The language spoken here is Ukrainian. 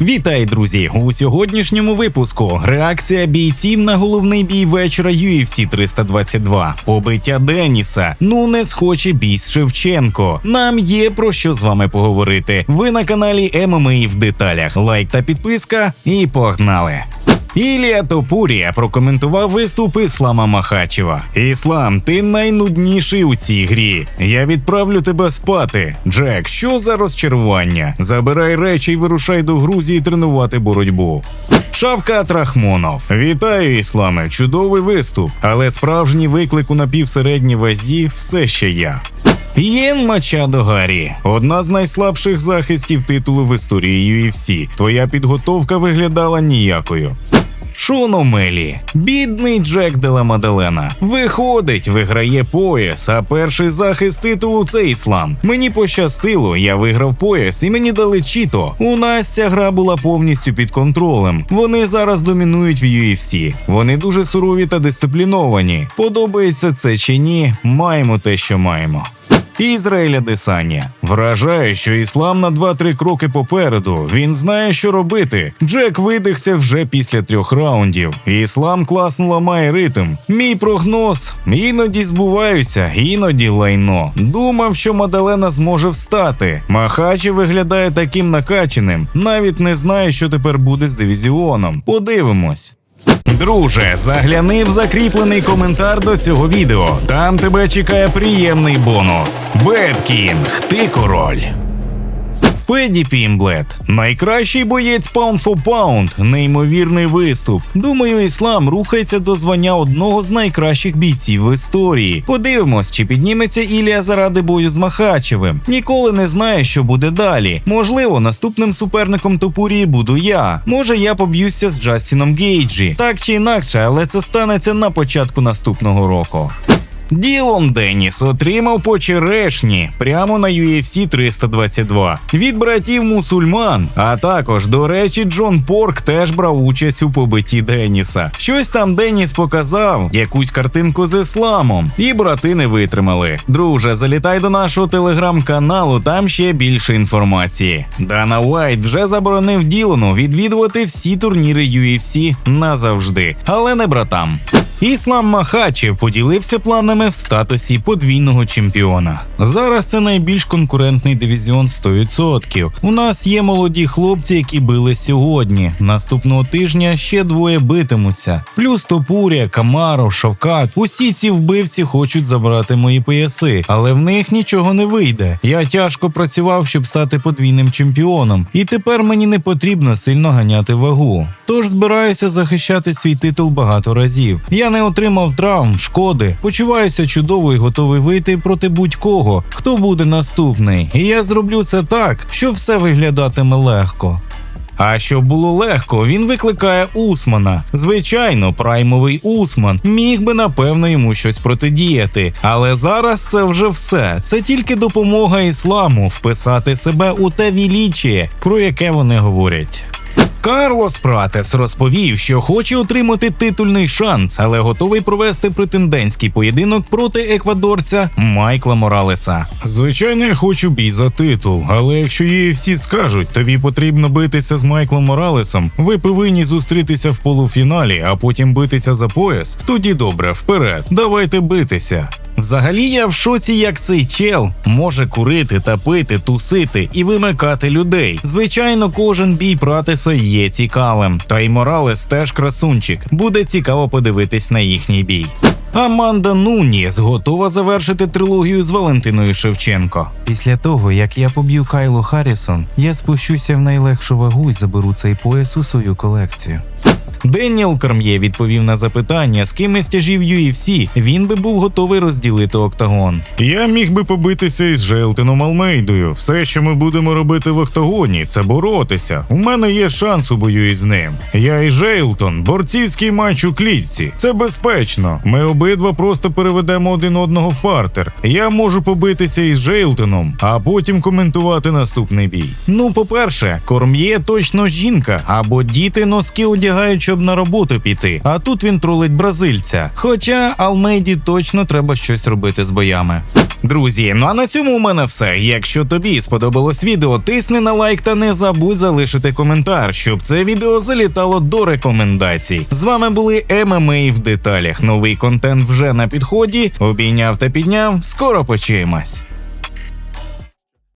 Вітай, друзі! У сьогоднішньому випуску реакція бійців на головний бій вечора UFC 322. Побиття Деніса. Ну не схоче бій з Шевченко. Нам є про що з вами поговорити. Ви на каналі ММА в деталях. Лайк та підписка, і погнали! Ілія Топурія прокоментував виступ Іслама Махачева. Іслам, ти найнудніший у цій грі. Я відправлю тебе спати. Джек, що за розчарування? Забирай речі і вирушай до Грузії тренувати боротьбу. Шавкат Рахмонов. Вітаю, ісламе! Чудовий виступ, але справжній виклик у напівсередній вазі все ще я. Єн Мачадо Гаррі – одна з найслабших захистів титулу в історії UFC. Твоя підготовка виглядала ніякою. Шон Омелі, бідний Джек Дела Маделена. Виходить, виграє пояс, а перший захист титулу це іслам. Мені пощастило, я виграв пояс і мені дали чіто. У нас ця гра була повністю під контролем. Вони зараз домінують в UFC. Вони дуже сурові та дисципліновані. Подобається це чи ні, маємо те, що маємо. Ізраїля Десанія вражає, що іслам на 2-3 кроки попереду. Він знає, що робити. Джек видихся вже після трьох раундів. Іслам класно ламає ритм. Мій прогноз іноді збуваються, іноді лайно. Думав, що Мадалена зможе встати. Махачі виглядає таким накаченим. Навіть не знає, що тепер буде з дивізіоном. Подивимось. Друже, загляни в закріплений коментар до цього відео. Там тебе чекає приємний бонус. Беткінг, ти король. Феді Пімблет, найкращий боєць Pound for Pound, неймовірний виступ. Думаю, іслам рухається до звання одного з найкращих бійців в історії. Подивимось, чи підніметься Ілія заради бою з Махачевим. Ніколи не знає, що буде далі. Можливо, наступним суперником Топурії буду я. Може, я поб'юся з Джастіном Гейджі. Так чи інакше, але це станеться на початку наступного року. Ділон Деніс отримав по черешні прямо на UFC 322 від братів мусульман. А також, до речі, Джон Порк теж брав участь у побитті Деніса. Щось там Деніс показав, якусь картинку з ісламом, і брати не витримали. Друже, залітай до нашого телеграм-каналу, там ще більше інформації. Дана Уайт вже заборонив Ділону відвідувати всі турніри UFC назавжди, але не братам. Іслам Махачев поділився планами в статусі подвійного чемпіона. Зараз це найбільш конкурентний дивізіон 100%. У нас є молоді хлопці, які били сьогодні. Наступного тижня ще двоє битимуться. Плюс Топуря, Камаров, Шовкат. Усі ці вбивці хочуть забрати мої пояси, але в них нічого не вийде. Я тяжко працював, щоб стати подвійним чемпіоном, і тепер мені не потрібно сильно ганяти вагу. Тож збираюся захищати свій титул багато разів. Я не отримав травм, шкоди, почуваюся чудово і готовий вийти проти будь-кого, хто буде наступний. І я зроблю це так, що все виглядатиме легко. А щоб було легко, він викликає Усмана. Звичайно, праймовий Усман міг би напевно йому щось протидіяти. Але зараз це вже все. Це тільки допомога ісламу вписати себе у те вілічіє, про яке вони говорять. Карлос Пратес розповів, що хоче отримати титульний шанс, але готовий провести претендентський поєдинок проти еквадорця Майкла Моралеса. Звичайно, я хочу бій за титул, але якщо її всі скажуть, тобі потрібно битися з Майклом Моралесом, ви повинні зустрітися в полуфіналі, а потім битися за пояс. Тоді добре, вперед, давайте битися. Взагалі я в шоці, як цей чел може курити та пити, тусити і вимикати людей. Звичайно, кожен бій Пратеса є цікавим. Та й Моралес теж красунчик. Буде цікаво подивитись на їхній бій. Аманда Нуніс готова завершити трилогію з Валентиною Шевченко. Після того, як я поб'ю Кайло Харрісон, я спущуся в найлегшу вагу і заберу цей пояс у свою колекцію. Деніел Карм'є відповів на запитання, з ким із тяжів UFC він би був готовий розділити октагон. Я міг би побитися із Желтином Алмейдою. Все, що ми будемо робити в октагоні, це боротися. У мене є шанс у бою із ним. Я і Жейлтон, борцівський матч у клітці. Це безпечно. Ми обидва просто переведемо один одного в партер. Я можу побитися із Жейлтоном, а потім коментувати наступний бій. Ну, по-перше, Корм'є точно жінка, або діти носки одягають щоб на роботу піти. А тут він тролить бразильця. Хоча Алмейді точно треба щось робити з боями. Друзі, ну а на цьому у мене все. Якщо тобі сподобалось відео, тисни на лайк та не забудь залишити коментар, щоб це відео залітало до рекомендацій. З вами були ММА в деталях. Новий контент вже на підході. Обійняв та підняв. Скоро почуємось.